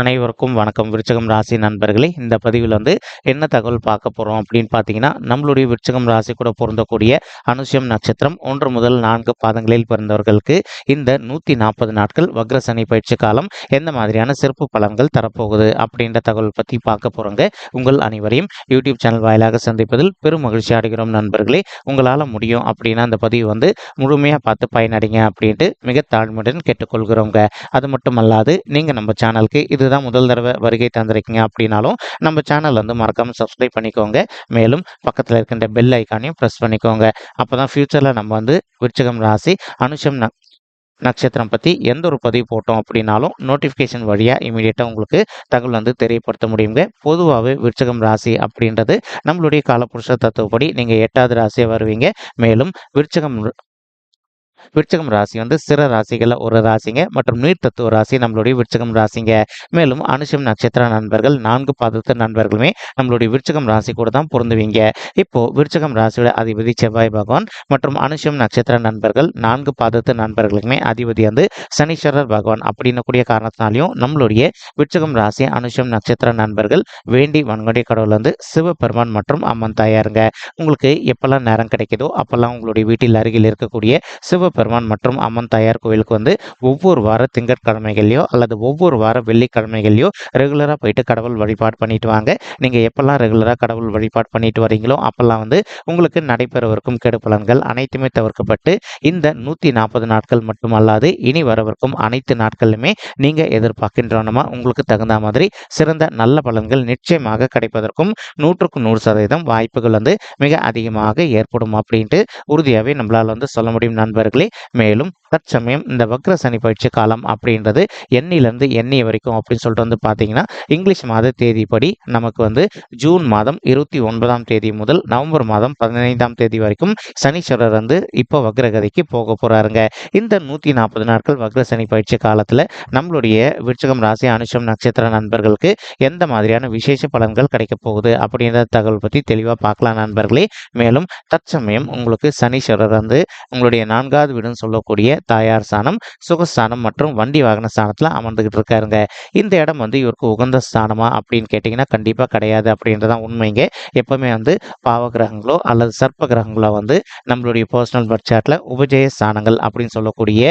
அனைவருக்கும் வணக்கம். விருச்சகம் ராசி நண்பர்களே இந்த பதிவில் வந்து என்ன தகவல் பார்க்க போகிறோம் அப்படின்னு பார்த்தீங்கன்னா நம்மளுடைய விருச்சகம் ராசி கூட பொருந்தக்கூடிய அனுஷம் நட்சத்திரம் ஒன்று முதல் நான்கு பாதங்களில் பிறந்தவர்களுக்கு இந்த நூற்றி நாற்பது நாட்கள் வக்ர சனி பயிற்சி காலம் எந்த மாதிரியான சிறப்பு பலன்கள் தரப்போகுது அப்படின்ற தகவல் பற்றி பார்க்க போகிறோங்க உங்கள் அனைவரையும் யூடியூப் சேனல் வாயிலாக சந்திப்பதில் பெரும் மகிழ்ச்சி அடைகிறோம் நண்பர்களே. உங்களால் முடியும் அப்படின்னா அந்த பதிவு வந்து முழுமையாக பார்த்து பயனடைங்க அப்படின்ட்டு மிக தாழ்மையுடன் கேட்டுக்கொள்கிறோங்க. அது மட்டும் அல்லாது நீங்கள் நம்ம சேனலுக்கு இதுதான் முதல் தடவை வருகை தந்திருக்கீங்க அப்படின்னாலும் நம்ம சேனல் வந்து மறக்காமல் சப்ஸ்கிரைப் பண்ணிக்கோங்க. மேலும் பக்கத்தில் இருக்கின்ற பெல் ஐக்கானையும் ப்ரெஸ் பண்ணிக்கோங்க. அப்போ தான் ஃப்யூச்சரில் நம்ம வந்து விருச்சகம் ராசி அனுஷம் ந நட்சத்திரம் பற்றி எந்த ஒரு பதிவு போட்டோம் அப்படின்னாலும் நோட்டிஃபிகேஷன் வழியாக இமீடியட்டாக உங்களுக்கு தகவல் வந்து தெரியப்படுத்த முடியுங்க. பொதுவாகவே விருச்சகம் ராசி அப்படின்றது நம்மளுடைய காலப்புருஷ தத்துவப்படி நீங்கள் எட்டாவது ராசியாக வருவீங்க. மேலும் விருச்சகம் விருச்சகம் ராசி வந்து சிற ராசிகளில் ஒரு ராசிங்க மற்றும் நீர் தத்துவ ராசி நம்மளுடைய விருச்சகம் ராசிங்க. மேலும் அனுஷம் நட்சத்திர நண்பர்கள் நான்கு பாதத்து நண்பர்களுமே நம்மளுடைய விருச்சகம் ராசி கூட தான் பொருந்துவீங்க. இப்போ விருச்சகம் ராசியோட அதிபதி செவ்வாய் பகவான் மற்றும் அனுஷம் நட்சத்திர நண்பர்கள் நான்கு பாதத்து நண்பர்களுக்குமே அதிபதி வந்து சனீஸ்வரர் பகவான் அப்படின்னு கூடிய காரணத்தினாலையும் நம்மளுடைய விருச்சகம் ராசி அனுஷம் நட்சத்திர நண்பர்கள் வேண்டி வன்கொடை கடவுள் வந்து சிவபெருமான் மற்றும் அம்மன் தாயாருங்க. உங்களுக்கு எப்பெல்லாம் நேரம் கிடைக்குதோ அப்பெல்லாம் உங்களுடைய வீட்டில் அருகில் இருக்கக்கூடிய சிவ சிவபெருமான் மற்றும் அம்மன் தாயார் கோயிலுக்கு வந்து ஒவ்வொரு வார திங்கட்கிழமைகள்லையோ அல்லது ஒவ்வொரு வார வெள்ளிக்கிழமைகள்லையோ ரெகுலராக போயிட்டு கடவுள் வழிபாடு பண்ணிட்டு வாங்க. நீங்கள் எப்பெல்லாம் ரெகுலராக கடவுள் வழிபாடு பண்ணிட்டு வரீங்களோ அப்பெல்லாம் வந்து உங்களுக்கு நடைபெறவிருக்கும் கெடு பலன்கள் அனைத்துமே தவிர்க்கப்பட்டு இந்த நூற்றி நாற்பது நாட்கள் மட்டுமல்லாது இனி வரவிருக்கும் அனைத்து நாட்களுமே நீங்கள் எதிர்பார்க்கின்றனமா உங்களுக்கு தகுந்த மாதிரி சிறந்த நல்ல பலன்கள் நிச்சயமாக கிடைப்பதற்கும் நூற்றுக்கு நூறு சதவீதம் வாய்ப்புகள் வந்து மிக அதிகமாக ஏற்படும் அப்படின்ட்டு உறுதியாகவே நம்மளால் வந்து சொல்ல முடியும் நண்பர்கள். மேலும் தற்சமயம் இந்த வக்ர சனி பயிற்சி காலம் அப்படின்றது எண்ணிலிருந்து எண்ணி வரைக்கும் அப்படின்னு சொல்லிட்டு வந்து பார்த்தீங்கன்னா இங்கிலீஷ் மாத தேதிப்படி நமக்கு வந்து ஜூன் மாதம் இருபத்தி ஒன்பதாம் தேதி முதல் நவம்பர் மாதம் பதினைந்தாம் தேதி வரைக்கும் சனீஸ்வரர் வந்து இப்போ வக்ரகதிக்கு போக போறாருங்க. இந்த நூற்றி நாற்பது நாட்கள் வக்ர சனி பயிற்சி காலத்தில் நம்மளுடைய விருச்சகம் ராசி அனுஷம் நட்சத்திர நண்பர்களுக்கு எந்த மாதிரியான விசேஷ பலன்கள் கிடைக்க போகுது அப்படின்ற தகவல் பற்றி தெளிவாக பார்க்கலாம் நண்பர்களே. மேலும் தற்சமயம் உங்களுக்கு சனீஸ்வரர் வந்து உங்களுடைய நான்காவது வீடுன்னு சொல்லக்கூடிய தாயார் ஸ்தானம் சுகஸ்தானம் மற்றும் வண்டி வாகன ஸ்தானத்தில் அமர்ந்துகிட்டு இருக்காருங்க. இந்த இடம் வந்து இவருக்கு உகந்த ஸ்தானமா அப்படின்னு கேட்டிங்கன்னா கண்டிப்பாக கிடையாது அப்படின்றதான் உண்மைங்க எப்பவுமே வந்து பாவ கிரகங்களோ அல்லது சர்ப்ப கிரகங்களோ வந்து நம்மளுடைய பர்சனல் பட்சாட்டில் உபஜய ஸ்தானங்கள் அப்படின்னு சொல்லக்கூடிய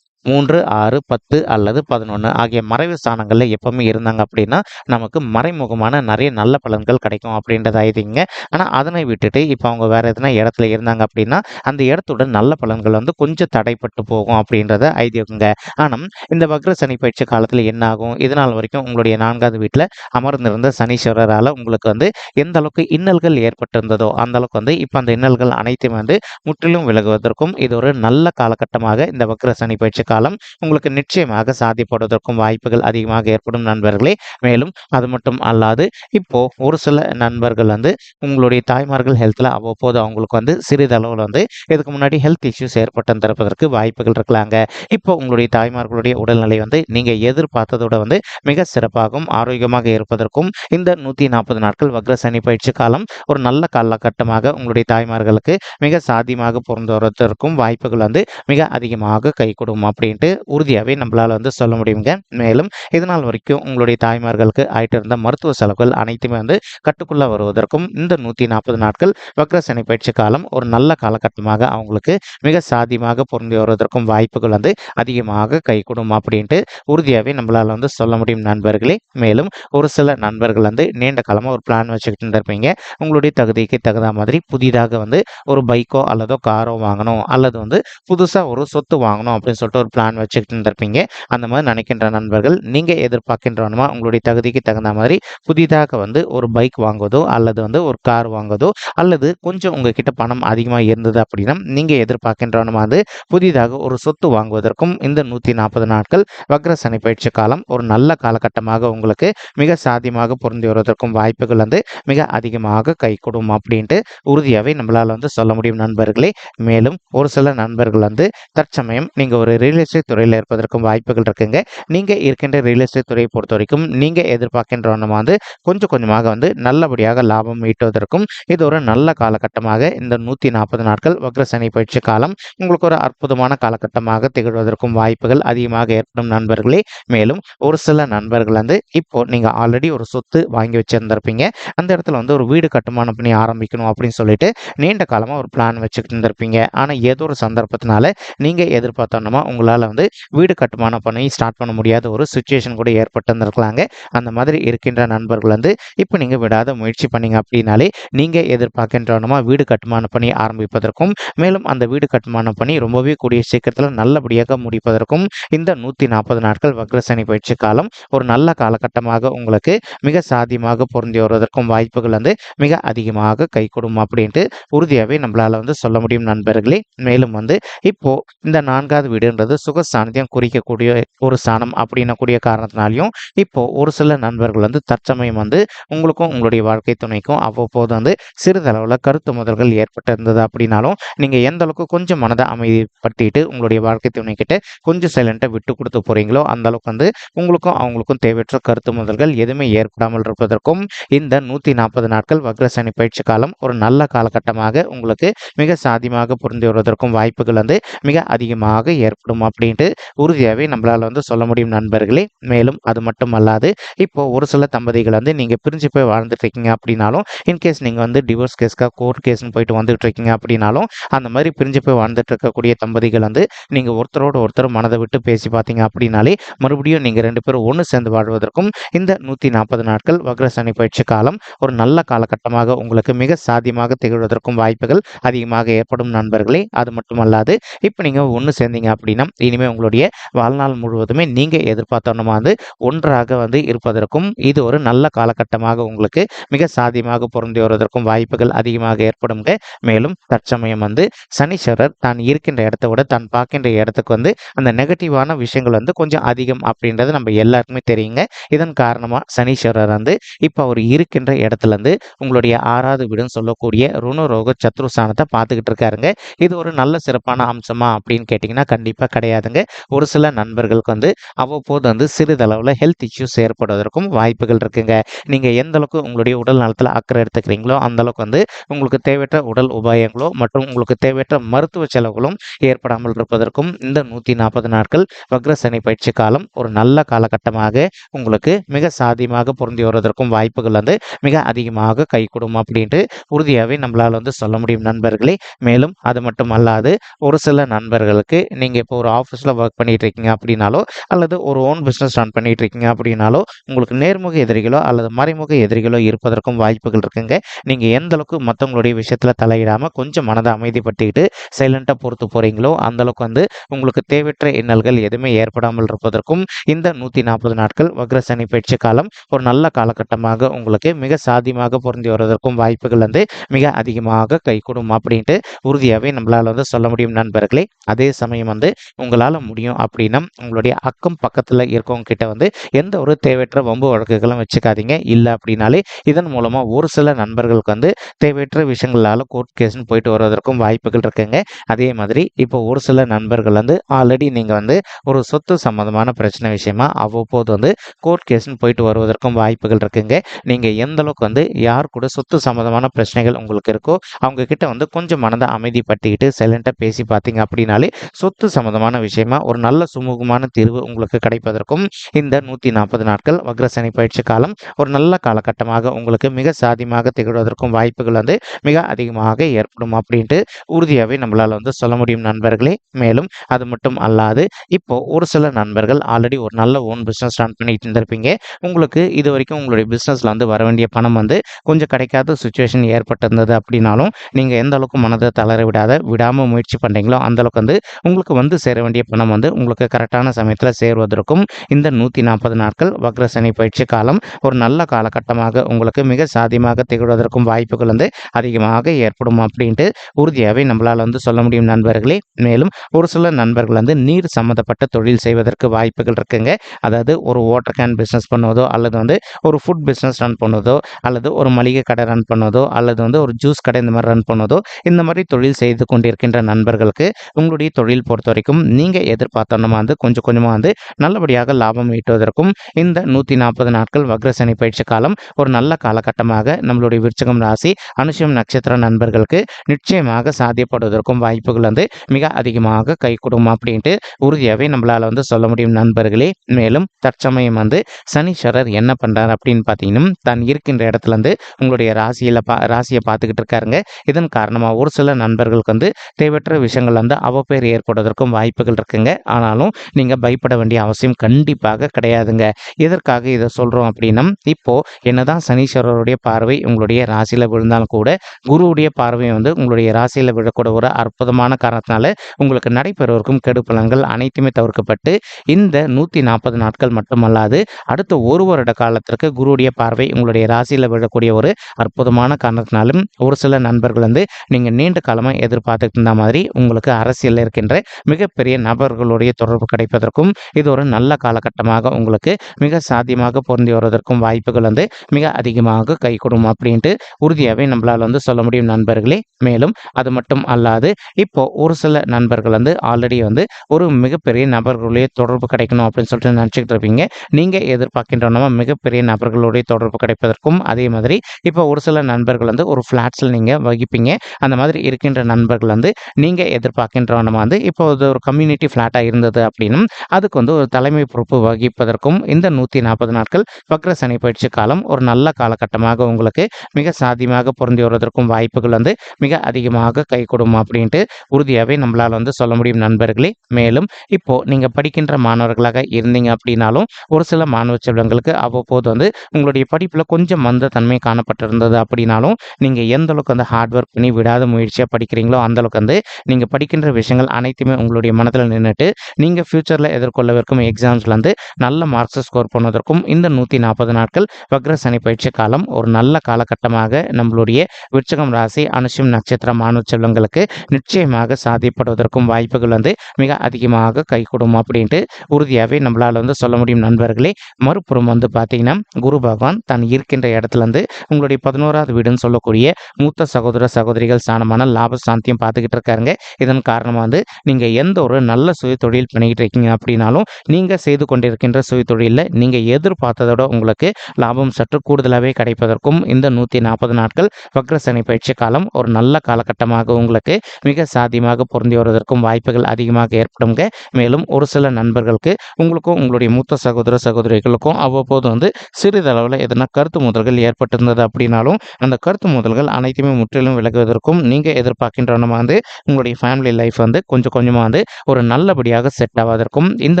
மூன்று ஆறு பத்து அல்லது பதினொன்று ஆகிய மறைவு ஸ்தானங்களில் எப்பவுமே இருந்தாங்க அப்படின்னா நமக்கு மறைமுகமான நிறைய நல்ல பலன்கள் கிடைக்கும் அப்படின்றத ஐதிங்க ஆனால் அதனை விட்டுட்டு இப்போ அவங்க வேறு எதனா இடத்துல இருந்தாங்க அப்படின்னா அந்த இடத்துடன் நல்ல பலன்கள் வந்து கொஞ்சம் தடைப்பட்டு போகும் அப்படின்றத ஐதியங்க ஆனால் இந்த வக்ர சனி பயிற்சி காலத்தில் என்ன ஆகும்? இதனால் வரைக்கும் உங்களுடைய நான்காவது வீட்டில் அமர்ந்திருந்த சனீஸ்வரரால் உங்களுக்கு வந்து எந்த அளவுக்கு இன்னல்கள் ஏற்பட்டிருந்ததோ அந்த அளவுக்கு வந்து இப்போ அந்த இன்னல்கள் அனைத்தும் வந்து முற்றிலும் விலகுவதற்கும் இது ஒரு நல்ல காலகட்டமாக இந்த வக்ர சனி பயிற்சி காலம் உங்களுக்கு நிச்சயமாக சாதிப்படுவதற்கும் வாய்ப்புகள் அதிகமாக ஏற்படும் நண்பர்களே. மேலும் அது மட்டும் அல்லாது இப்போ ஒரு சில நண்பர்கள் வந்து உங்களுடைய தாய்மார்கள் ஹெல்த்தில் அவ்வப்போது அவங்களுக்கு வந்து சிறிதளவில் வந்து இதுக்கு முன்னாடி ஹெல்த் இஷ்யூஸ் ஏற்பட்டு தரப்பதற்கு வாய்ப்புகள் இருக்கலாங்க. இப்போ உங்களுடைய தாய்மார்களுடைய உடல்நிலை வந்து நீங்கள் எதிர்பார்த்ததோட வந்து மிக சிறப்பாகவும் ஆரோக்கியமாக இருப்பதற்கும் இந்த நூற்றி நாற்பது நாட்கள் வக்ர சனி பயிற்சி காலம் ஒரு நல்ல காலகட்டமாக உங்களுடைய தாய்மார்களுக்கு மிக சாதியமாக பொருந்து வருவதற்கும் வாய்ப்புகள் வந்து மிக அதிகமாக கை கொடுக்கும் அப்படின்ட்டு உறுதியாகவே நம்மளால் வந்து சொல்ல முடியுங்க. மேலும் இதனால் வரைக்கும் உங்களுடைய தாய்மார்களுக்கு ஆயிட்டு இருந்த மருத்துவ செலவுகள் அனைத்துமே வந்து கட்டுக்குள்ள வருவதற்கும் இந்த நூற்றி நாற்பது நாட்கள் வக்ரசனை பயிற்சி காலம் ஒரு நல்ல காலகட்டமாக அவங்களுக்கு மிக சாதியமாக பொருந்தி வருவதற்கும் வாய்ப்புகள் வந்து அதிகமாக கைகூடும் அப்படின்ட்டு உறுதியாகவே நம்மளால் வந்து சொல்ல முடியும் நண்பர்களே. மேலும் ஒரு சில நண்பர்கள் வந்து நீண்ட காலமாக ஒரு பிளான் வச்சுக்கிட்டு இருப்பீங்க உங்களுடைய தகுதிக்கு தகுந்த மாதிரி புதிதாக வந்து ஒரு பைக்கோ அல்லதோ காரோ வாங்கணும் அல்லது வந்து புதுசாக ஒரு சொத்து வாங்கணும் அப்படின்னு சொல்லிட்டு ஒரு பிளான் வச்சுக்கிட்டு இருந்திருப்பீங்க அந்த மாதிரி நினைக்கின்ற நண்பர்கள் நீங்கள் எதிர்பார்க்கின்றனுமா உங்களுடைய தகுதிக்கு தகுந்த மாதிரி புதிதாக வந்து ஒரு பைக் வாங்குவதோ அல்லது வந்து ஒரு கார் வாங்குவதோ அல்லது கொஞ்சம் உங்ககிட்ட பணம் அதிகமாக இருந்தது அப்படின்னா நீங்கள் எதிர்பார்க்கின்றனுமா வந்து புதிதாக ஒரு சொத்து வாங்குவதற்கும் இந்த நூற்றி நாற்பது நாட்கள் வக்ர சனி பயிற்சி காலம் ஒரு நல்ல காலகட்டமாக உங்களுக்கு மிக சாத்தியமாக பொருந்தி வருவதற்கும் வாய்ப்புகள் வந்து மிக அதிகமாக கை கொடும் அப்படின்ட்டு உறுதியாகவே நம்மளால் வந்து சொல்ல முடியும் நண்பர்களே. மேலும் ஒரு சில நண்பர்கள் வந்து தற்சமயம் நீங்கள் ஒரு ரியல் ரியல் எஸ்டேட் துறையில் இருப்பதற்கும் வாய்ப்புகள் இருக்குங்க. நீங்கள் இருக்கின்ற ரியல் எஸ்டேட் துறையை பொறுத்த வரைக்கும் நீங்கள் எதிர்பார்க்கின்ற ஒன்றும் வந்து கொஞ்சம் கொஞ்சமாக வந்து நல்லபடியாக லாபம் ஈட்டுவதற்கும் இது ஒரு நல்ல காலகட்டமாக இந்த நூற்றி நாற்பது நாட்கள் வக்ரசனி பயிற்சி காலம் உங்களுக்கு ஒரு அற்புதமான காலகட்டமாக திகழ்வதற்கும் வாய்ப்புகள் அதிகமாக ஏற்படும் நண்பர்களே. மேலும் ஒரு சில நண்பர்கள் வந்து இப்போ நீங்கள் ஆல்ரெடி ஒரு சொத்து வாங்கி வச்சிருந்திருப்பீங்க. அந்த இடத்துல வந்து ஒரு வீடு கட்டுமானம் பண்ணி ஆரம்பிக்கணும் அப்படின்னு சொல்லிட்டு நீண்ட காலமாக ஒரு பிளான் வச்சுக்கிட்டு இருந்திருப்பீங்க. ஆனால் ஏதோ ஒரு சந்தர்ப்பத்தினால நீங்கள் எதிர்பார்த்தோன்னா உங்களால் வந்து வீடு கட்டுமானம் பண்ணி ஸ்டார்ட் பண்ண முடியாத ஒரு சுச்சுவேஷன் கூட ஏற்பட்டிருந்திருக்கலாங்க. அந்த மாதிரி இருக்கின்ற நண்பர்கள் வந்து இப்போ நீங்கள் விடாத முயற்சி பண்ணீங்க அப்படின்னாலே நீங்கள் எதிர்பார்க்கின்றனமா வீடு கட்டுமானம் பண்ணி ஆரம்பிப்பதற்கும் மேலும் அந்த வீடு கட்டுமானம் பண்ணி ரொம்பவே கூடிய சீக்கிரத்தில் நல்லபடியாக முடிப்பதற்கும் இந்த நூற்றி நாற்பது நாட்கள் வக்ரசனி பயிற்சி காலம் ஒரு நல்ல காலகட்டமாக உங்களுக்கு மிக சாதியமாக பொருந்தி வருவதற்கும் வாய்ப்புகள் வந்து மிக அதிகமாக கை கொடுக்கும் அப்படின்ட்டு உறுதியாகவே நம்மளால் வந்து சொல்ல முடியும் நண்பர்களே. மேலும் வந்து இப்போ இந்த நான்காவது வீடுன்றது சுக சாநித்தியம் குறிக்கக்கூடிய ஒரு ஸ்தானம் அப்படின்னக்கூடிய காரணத்தினாலையும் இப்போ ஒரு சில நண்பர்கள் வந்து தற்சமயம் வந்து உங்களுக்கும் உங்களுடைய வாழ்க்கை துணைக்கும் அவ்வப்போது வந்து சிறிதளவில் கருத்து முதல்கள் ஏற்பட்டிருந்தது அப்படின்னாலும் நீங்கள் எந்த அளவுக்கு கொஞ்சம் மனதை அமைதிப்படுத்திட்டு உங்களுடைய வாழ்க்கை துணைக்கிட்ட கொஞ்சம் சைலண்ட்டாக விட்டு கொடுத்து போகிறீங்களோ அந்த அளவுக்கு வந்து உங்களுக்கும் அவங்களுக்கும் தேவையற்ற கருத்து முதல்கள் எதுவுமே ஏற்படாமல் இருப்பதற்கும் இந்த நூற்றி நாற்பது நாட்கள் வக்ரசனி பயிற்சி காலம் ஒரு நல்ல காலகட்டமாக உங்களுக்கு மிக சாதியமாக புரிந்து வருவதற்கும் வாய்ப்புகள் வந்து மிக அதிகமாக ஏற்படும் அப்படின்ட்டு உறுதியாகவே நம்மளால் வந்து சொல்ல முடியும் நண்பர்களே. மேலும் அது மட்டும் அல்லாது இப்போ ஒரு சில தம்பதிகள் வந்து நீங்கள் பிரிஞ்சு போய் வாழ்ந்துட்டு இருக்கீங்க அப்படின்னாலும் இன்கேஸ் நீங்கள் வந்து டிவோர்ஸ் கேஸ்க்காக கோர்ட் கேஸ்னு போயிட்டு வந்துட்டு இருக்கீங்க அப்படின்னாலும் அந்த மாதிரி பிரிஞ்சு போய் வாழ்ந்துட்டு இருக்கக்கூடிய தம்பதிகள் வந்து நீங்கள் ஒருத்தரோட ஒருத்தர் மனதை விட்டு பேசி பார்த்தீங்க அப்படின்னாலே மறுபடியும் நீங்கள் ரெண்டு பேரும் ஒன்று சேர்ந்து வாழ்வதற்கும் இந்த நூற்றி நாற்பது நாட்கள் வக்ர சனி பயிற்சி காலம் ஒரு நல்ல காலகட்டமாக உங்களுக்கு மிக சாத்தியமாக திகழ்வதற்கும் வாய்ப்புகள் அதிகமாக ஏற்படும் நண்பர்களே. அது மட்டுமல்லாது இப்போ நீங்கள் ஒன்று சேர்ந்தீங்க அப்படின்னா இனிமேல் உங்களுடைய வாழ்நாள் முழுவதுமே நீங்கள் எதிர்பார்த்தோன்னா வந்து ஒன்றாக வந்து இருப்பதற்கும் இது ஒரு நல்ல காலகட்டமாக உங்களுக்கு மிக சாதியமாக பொருந்தி வருவதற்கும் வாய்ப்புகள் அதிகமாக ஏற்படுங்க மேலும் தற்சமயம் வந்து சனீஸ்வரர் தான் இருக்கின்ற இடத்த விட தான் பார்க்கின்ற இடத்துக்கு வந்து அந்த நெகட்டிவான விஷயங்கள் வந்து கொஞ்சம் அதிகம் அப்படின்றது நம்ம எல்லாருக்குமே தெரியுங்க. இதன் காரணமாக சனீஸ்வரர் வந்து இப்போ அவர் இருக்கின்ற இடத்துல இருந்து உங்களுடைய ஆறாவது வீடுன்னு சொல்லக்கூடிய ருணரோக சத்ருஸ்தானத்தை பார்த்துக்கிட்டு இருக்காருங்க. இது ஒரு நல்ல சிறப்பான அம்சமா அப்படின்னு கேட்டிங்கன்னா கண்டிப்பாக கிடையாதுங்க. ஒரு சில நண்பர்களுக்கு வந்து அவ்வப்போது வந்து சிறிதளவில் ஹெல்த் இஷ்யூஸ் ஏற்படுவதற்கும் வாய்ப்புகள் இருக்குங்க. நீங்கள் எந்த அளவுக்கு உங்களுடைய உடல் நலத்தில் அக்கறை எடுத்துக்கிறீங்களோ அந்த அளவுக்கு வந்து உங்களுக்கு தேவையற்ற உடல் உபாயங்களோ மற்றும் உங்களுக்கு தேவையற்ற மருத்துவ செலவுகளும் ஏற்படாமல் இருப்பதற்கும் இந்த நூற்றி நாற்பது நாட்கள் வக்ர சனி பயிற்சி காலம் ஒரு நல்ல காலகட்டமாக உங்களுக்கு மிக சாதியமாக பொருந்தி வருவதற்கும் வாய்ப்புகள் வந்து மிக அதிகமாக கை அப்படின்ட்டு உறுதியாகவே நம்மளால் வந்து சொல்ல முடியும் நண்பர்களே. மேலும் அது மட்டும் அல்லாது ஒரு சில நண்பர்களுக்கு நீங்கள் இப்போ ஒரு ஆஃபீஸில் ஒர்க் பண்ணிகிட்டு இருக்கீங்க அப்படின்னாலோ அல்லது ஒரு ஓன் பிஸ்னஸ் ரன் பண்ணிகிட்டு இருக்கீங்க அப்படின்னாலோ உங்களுக்கு நேர்முக எதிரிகளோ அல்லது மறைமுக எதிரிகளோ இருப்பதற்கும் வாய்ப்புகள் இருக்குங்க. நீங்கள் எந்த அளவுக்கு மற்றவங்களுடைய விஷயத்தில் தலையிடாமல் கொஞ்சம் மனதை அமைதிப்படுத்திக்கிட்டு சைலண்ட்டாக பொறுத்து போகிறீங்களோ அந்த அளவுக்கு வந்து உங்களுக்கு தேவையற்ற இன்னல்கள் எதுவுமே ஏற்படாமல் இருப்பதற்கும் இந்த நூற்றி நாற்பது நாட்கள் வக்ரசனி பயிற்சி காலம் ஒரு நல்ல காலகட்டமாக உங்களுக்கு மிக சாதியமாக பொருந்தி வருவதற்கும் வாய்ப்புகள் வந்து மிக அதிகமாக கைகூடும் அப்படின்ட்டு உறுதியாகவே நம்மளால் வந்து சொல்ல முடியும் நண்பர்களே. அதே சமயம் வந்து உங்களால் முடியும் அப்படின்னா உங்களுடைய அக்கம் பக்கத்தில் இருக்கவங்க கிட்ட வந்து எந்த ஒரு தேவையற்ற வம்பு வழக்குகளும் வச்சுக்காதீங்க. இல்லை அப்படின்னாலே இதன் மூலமாக ஒரு சில நண்பர்களுக்கு வந்து தேவையற்ற விஷயங்களால் கோர்ட் கேஸ்னு போயிட்டு வருவதற்கும் வாய்ப்புகள் இருக்குங்க. அதே மாதிரி இப்போ ஒரு சில நண்பர்கள் வந்து ஆல்ரெடி நீங்கள் வந்து ஒரு சொத்து சம்மந்தமான பிரச்சனை விஷயமா அவ்வப்போது வந்து கோர்ட் கேஸ்னு போயிட்டு வருவதற்கும் வாய்ப்புகள் இருக்குங்க. நீங்கள் எந்த அளவுக்கு வந்து யார் கூட சொத்து சம்மந்தமான பிரச்சனைகள் உங்களுக்கு இருக்கோ அவங்க கிட்ட வந்து கொஞ்சம் மனதை அமைதிப்படுத்திக்கிட்டு சைலண்ட்டாக பேசி பார்த்தீங்க அப்படின்னாலே சொத்து சம்மந்தமான விஷயமா ஒரு நல்ல சுமூகமான தீர்வு உங்களுக்கு கிடைப்பதற்கும் இந்த நூற்றி நாற்பது நாட்கள் வக்ரசனி பயிற்சி காலம் ஒரு நல்ல காலகட்டமாக உங்களுக்கு மிக சாதியமாக திகழ்வதற்கும் வாய்ப்புகள் வந்து மிக அதிகமாக ஏற்படும் அப்படின்ட்டு உறுதியாகவே நம்மளால் வந்து சொல்ல முடியும் நண்பர்களே. மேலும் அது மட்டும் அல்லாது இப்போ ஒரு சில நண்பர்கள் ஆல்ரெடி ஒரு நல்ல ஓன் பிஸ்னஸ் ரன் பண்ணிட்டு இருந்திருப்பீங்க. உங்களுக்கு இது வரைக்கும் உங்களுடைய பிஸ்னஸில் வந்து வர வேண்டிய பணம் வந்து கொஞ்சம் கிடைக்காத சுச்சுவேஷன் ஏற்பட்டிருந்தது அப்படின்னாலும் நீங்கள் எந்த அளவுக்கு மனதை தளர விடாத விடாமல் முயற்சி பண்ணுறீங்களோ அந்த அளவுக்கு வந்து உங்களுக்கு வந்து சேர வேண்டிய பணம் வந்து உங்களுக்கு கரெக்டான சமயத்தில் சேருவதற்கும் இந்த நூற்றி நாற்பது நாட்கள் வக்ர சனி பயிற்சி காலம் ஒரு நல்ல காலகட்டமாக உங்களுக்கு மிக சாதியமாக திகழ்வதற்கும் வாய்ப்புகள் வந்து அதிகமாக ஏற்படும் அப்படின்ட்டு உறுதியாகவே நம்மளால் வந்து சொல்ல முடியும் நண்பர்களே. மேலும் ஒரு சில நண்பர்கள் வந்து நீர் சம்மந்தப்பட்ட தொழில் செய்வதற்கு வாய்ப்புகள் இருக்குங்க. அதாவது ஒரு வாட்டர் கேன் பிஸ்னஸ் பண்ணுவதோ அல்லது வந்து ஒரு ஃபுட் பிஸ்னஸ் ரன் பண்ணுவதோ அல்லது ஒரு மளிகை கடை ரன் பண்ணுவதோ அல்லது வந்து ஒரு ஜூஸ் கடை இந்த மாதிரி ரன் பண்ணுவதோ இந்த மாதிரி தொழில் செய்து கொண்டிருக்கின்ற நண்பர்களுக்கு உங்களுடைய தொழில் பொறுத்த வரைக்கும் நீங்கள் எதிர்பார்த்தோன்னா வந்து கொஞ்சம் கொஞ்சமாக வந்து நல்லபடியாக லாபம் ஈட்டுவதற்கும் இந்த நூற்றி நாற்பது நாட்கள் வக்ரசனி பயிற்சி காலம் ஒரு நல்ல காலகட்டமாக நம்மளுடைய விருச்சகம் ராசி அனுஷம் நட்சத்திர நண்பர்களுக்கு நிச்சயமாக சாத்தியப்படுவதற்கும் வாய்ப்புகள் வந்து மிக அதிகமாக கை கொடுக்கும் அப்படின்ட்டு உறுதியாகவே நம்மளால் வந்து சொல்ல முடியும் நண்பர்களே. மேலும் தற்சமயம் வந்து சனீஸ்வரர் என்ன பண்ணுறார் அப்படின்னு பார்த்தீங்கன்னா தான் இருக்கின்ற இடத்துல இருந்து உங்களுடைய ராசியில் பா ராசியை பார்த்துக்கிட்டு இருக்காருங்க. இதன் காரணமாக ஒரு சில நண்பர்களுக்கு வந்து தேவையற்ற விஷயங்கள் வந்து அவப்பேர் ஏற்படுவதற்கும் வாய்ப்பு வாய்ப்புகள் இருக்குங்க. ஆனாலும் நீங்கள் பயப்பட வேண்டிய அவசியம் கண்டிப்பாக கிடையாதுங்க. எதற்காக இதை சொல்கிறோம் அப்படின்னா இப்போ என்னதான் சனீஸ்வரருடைய பார்வை உங்களுடைய ராசியில் விழுந்தாலும் கூட குருவுடைய பார்வை வந்து உங்களுடைய ராசியில் விழக்கூட ஒரு அற்புதமான காரணத்தினால உங்களுக்கு நடைபெறுவதற்கும் கெடுப்பலங்கள் அனைத்துமே தவிர்க்கப்பட்டு இந்த நூற்றி நாற்பது நாட்கள் மட்டுமல்லாது அடுத்த ஒரு வருட காலத்திற்கு குருவுடைய பார்வை உங்களுடைய ராசியில் விழக்கூடிய ஒரு அற்புதமான காரணத்தினாலும் ஒரு சில நண்பர்கள் வந்து நீங்கள் நீண்ட காலமாக எதிர்பார்த்துட்டு இருந்த மாதிரி உங்களுக்கு அரசியலில் இருக்கின்ற மிகப்பெரிய நபர்களுடைய தொடர்பு கிடைப்பதற்கும் இது ஒரு நல்ல காலகட்டமாக உங்களுக்கு மிக சாத்தியமாக பொருந்தி வருவதற்கும் வாய்ப்புகள் வந்து மிக அதிகமாக கை கொடுக்கும் அப்படின்ட்டு உறுதியாகவே நம்மளால் வந்து சொல்ல முடியும் நண்பர்களே. மேலும் அது மட்டும் அல்லாது இப்போ ஒரு சில நண்பர்கள் வந்து ஆல்ரெடி வந்து ஒரு மிகப்பெரிய நபர்களுடைய தொடர்பு கிடைக்கணும் அப்படின்னு சொல்லிட்டு நினச்சிக்கிட்டு இருப்பீங்க. நீங்கள் எதிர்பார்க்கின்றனவா மிகப்பெரிய நபர்களுடைய தொடர்பு கிடைப்பதற்கும் அதே மாதிரி இப்போ ஒரு சில நண்பர்கள் வந்து ஒரு ஃப்ளாட்ஸில் நீங்கள் வகிப்பீங்க. அந்த மாதிரி இருக்கின்ற நண்பர்கள் வந்து நீங்கள் எதிர்பார்க்கின்றவனமா வந்து இப்போ ஒரு ஒரு கம்யூனிட்டி ஃப்ளாட்டாக இருந்தது அப்படின்னும் அதுக்கு வந்து ஒரு தலைமை பொறுப்பு வகிப்பதற்கும் இந்த நூற்றி நாற்பது நாட்கள் வக்ர சனி பயிற்சி காலம் ஒரு நல்ல காலகட்டமாக உங்களுக்கு மிக சாத்தியமாக பொருந்தி வருவதற்கும் வாய்ப்புகள் வந்து மிக அதிகமாக கை கொடுக்கும் அப்படின்ட்டு உறுதியாகவே நம்மளால் வந்து சொல்ல முடியும் நண்பர்களே. மேலும் இப்போது நீங்கள் படிக்கின்ற மாணவர்களாக இருந்தீங்க அப்படின்னாலும் ஒரு சில மாணவ செல்வங்களுக்கு அவ்வப்போது வந்து உங்களுடைய படிப்பில் கொஞ்சம் மந்த தன்மை காணப்பட்டிருந்தது அப்படின்னாலும் நீங்கள் எந்த அளவுக்கு வந்து ஹார்ட் ஒர்க் பண்ணி விடாத முயற்சியாக படிக்கிறீங்களோ அந்தளவுக்கு வந்து நீங்கள் படிக்கின்ற விஷயங்கள் அனைத்துமே உங்களுடைய மனத்தில் நின்றுட்டு நீங்கள் ஃப்யூச்சரில் எதிர்கொள்ளவிருக்கும் எக்ஸாம்ஸ்லேருந்து நல்ல மார்க்ஸை ஸ்கோர் பண்ணுவதற்கும் இந்த நூற்றி நாற்பது நாட்கள் வக்ர சனி பயிற்சி காலம் ஒரு நல்ல காலகட்டமாக நம்மளுடைய விருச்சகம் ராசி அனுஷம் நட்சத்திர மாணவ செல்வங்களுக்கு நிச்சயமாக சாதிப்படுவதற்கும் வாய்ப்புகள் வந்து மிக அதிகமாக கைகூடும் அப்படின்ட்டு உறுதியாகவே நம்மளால் வந்து சொல்ல முடியும் நண்பர்களே. மறுபுறம் வந்து பார்த்தீங்கன்னா குரு பகவான் தான் இருக்கின்ற இடத்துலேருந்து உங்களுடைய பதினோராவது வீடுன்னு சொல்லக்கூடிய மூத்த சகோதர சகோதரிகள் ஸ்தானமான லாப சாந்தியம் பார்த்துக்கிட்டு இருக்காருங்க. இதன் காரணமாக வந்து நீங்கள் எந்த ஒரு நல்ல சுய தொழில் பண்ணிக்கிட்டு இருக்கீங்க அப்படின்னாலும் நீங்கள் செய்து கொண்டிருக்கின்ற சுய தொழிலில் நீங்கள் எதிர்பார்த்ததோட உங்களுக்கு லாபம் சற்று கூடுதலாகவே கிடைப்பதற்கும் இந்த நூற்றி நாற்பது நாட்கள் வக்ர சனி பயிற்சி காலம் ஒரு நல்ல காலகட்டமாக உங்களுக்கு மிக சாத்தியமாக பொருந்தி வருவதற்கும் வாய்ப்புகள் அதிகமாக ஏற்படுங்க மேலும் ஒரு சில நண்பர்களுக்கு உங்களுக்கும் உங்களுடைய மூத்த சகோதர சகோதரிகளுக்கும் அவ்வப்போது வந்து சிறிதளவில் எதனா கருத்து முதல்கள் ஏற்பட்டிருந்தது அப்படின்னாலும் அந்த கருத்து முதல்கள் அனைத்துமே முற்றிலும் விலகுவதற்கும் நீங்கள் எதிர்பார்க்கின்றன வந்து உங்களுடைய ஃபேமிலி லைஃப் வந்து கொஞ்சம் கொஞ்சமாக வந்து ஒரு நல்லபடியாக செட் ஆவதற்கும் இந்த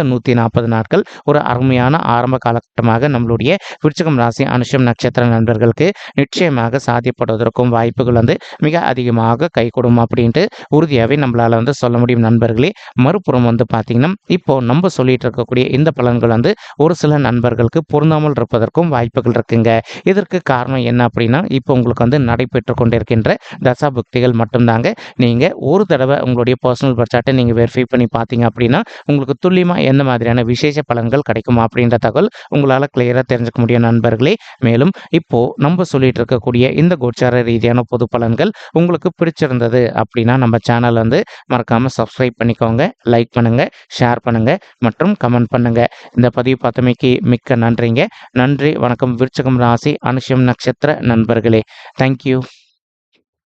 நூற்றி நாற்பது நாட்கள் ஒரு அருமையான ஆரம்ப காலகட்டமாக நம்மளுடைய விருச்சகம் ராசி அனுஷம் நட்சத்திர நண்பர்களுக்கு நிச்சயமாக சாத்தியப்படுவதற்கும் வாய்ப்புகள் வந்து மிக அதிகமாக கைகூடும் அப்படின்ட்டு உறுதியாகவே நம்மளால் வந்து சொல்ல முடியும் நண்பர்களே. மறுபுறம் வந்து பார்த்தீங்கன்னா இப்போ நம்ம சொல்லிட்டு இருக்கக்கூடிய இந்த பலன்கள் வந்து ஒரு சில நண்பர்களுக்கு பொருந்தாமல் இருப்பதற்கும் வாய்ப்புகள் இருக்குங்க. இதற்கு காரணம் என்ன அப்படின்னா இப்போ உங்களுக்கு வந்து நடைபெற்று கொண்டிருக்கின்ற தசா புக்திகள் மட்டும்தாங்க. நீங்கள் ஒரு தடவை உங்களுடைய பர்சனல் பட்ஜெட்டை நீங்கள் வெரிஃபை பண்ணி பார்த்தீங்க அப்படின்னா உங்களுக்கு துல்லியமாக எந்த மாதிரியான விசேஷ பலன்கள் கிடைக்கும் அப்படின்ற தகவல் உங்களால் கிளியராக தெரிஞ்சுக்க முடியும் நண்பர்களே. மேலும் இப்போது நம்ம சொல்லிட்டு இருக்கக்கூடிய இந்த கோச்சார ரீதியான பொது பலன்கள் உங்களுக்கு பிடிச்சிருந்தது அப்படின்னா நம்ம சேனல் வந்து மறக்காமல் சப்ஸ்கிரைப் பண்ணிக்கோங்க லைக் பண்ணுங்கள் ஷேர் பண்ணுங்கள் மற்றும் கமெண்ட் பண்ணுங்கள் இந்த பதிவு பார்த்தமைக்கு மிக்க நன்றிங்க. நன்றி வணக்கம் விருச்சகம் ராசி அனுஷம் நட்சத்திர நண்பர்களே. தேங்க்யூ